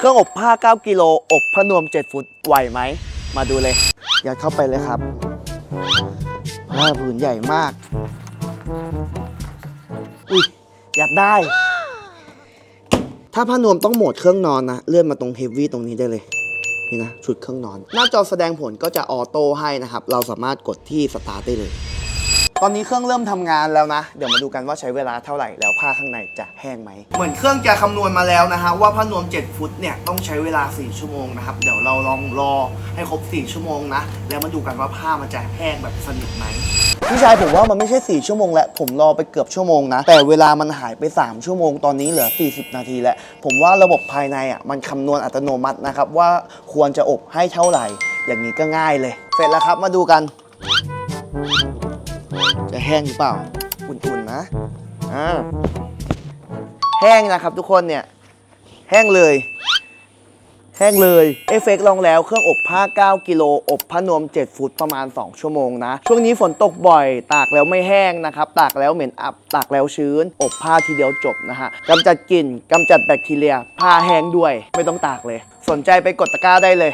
เครื่องอบผ้า 9 กิโล อบผ้านวม 7 ฟุต ไหวไหม มาดูเลยยัดเข้าไปเลยครับผ้าผืนใหญ่มาก อุ้ยยัดได้ ถ้าผ้านวมต้องโหมดเครื่องนอนนะ เลื่อนมาตรงเฮฟวี่ตรงนี้ได้เลย นี่นะ ชุดเครื่องนอน หน้าจอแสดงผลก็จะออโต้ให้นะครับ เราสามารถกดที่สตาร์ทได้เลย ตอนนี้เครื่องเริ่มทำงานแล้วนะ เดี๋ยวมาดูกันว่าใช้เวลาเท่าไหร่แล้วผ้าข้างในจะแห้งไหม เหมือนเครื่องจะคำนวณมาแล้วนะฮะว่าผ้านวม 7 ฟุตเนี่ยต้องใช้เวลา 4 ชั่วโมงนะครับ เดี๋ยวเราลองรอให้ครบ 4 ชั่วโมงนะ แล้วมาดูกันว่าผ้ามันจะแห้งแบบสนิทไหม พี่ชายผมว่ามันไม่ใช่ 4 ชั่วโมงแล้วผมรอไปเกือบชั่วโมงนะ แต่เวลามันหายไป 3 ชั่วโมงตอนนี้เหลือ 40 นาทีแล้ว ผมว่าระบบภายในอะมันคำนวณอัตโนมัตินะครับว่าควรจะอบให้เท่าไหร่ อย่างนี้ก็ง่ายเลย เสร็จแล้วครับมาดูกันจะแห้งหรือเปล่า อุ่นๆนะอ่าแห้งนะครับทุกคนเนี่ย แห้งเลย แห้งเลย เอฟเฟกลองแล้วเครื่องอบผ้า 9 กิโล อบผ้านวม 7 ฟุตประมาณ 2 ชั่วโมงนะ ช่วงนี้ฝนตกบ่อย ตากแล้วไม่แห้งนะครับ ตากแล้วเหม็นอับ ตากแล้วชื้น อบผ้าทีเดียวจบนะฮะกำจัดกลิ่นกำจัดแบคทีเรีย ผ้าแห้งด้วย ไม่ต้องตากเลย สนใจไปกดตะกร้าได้เลย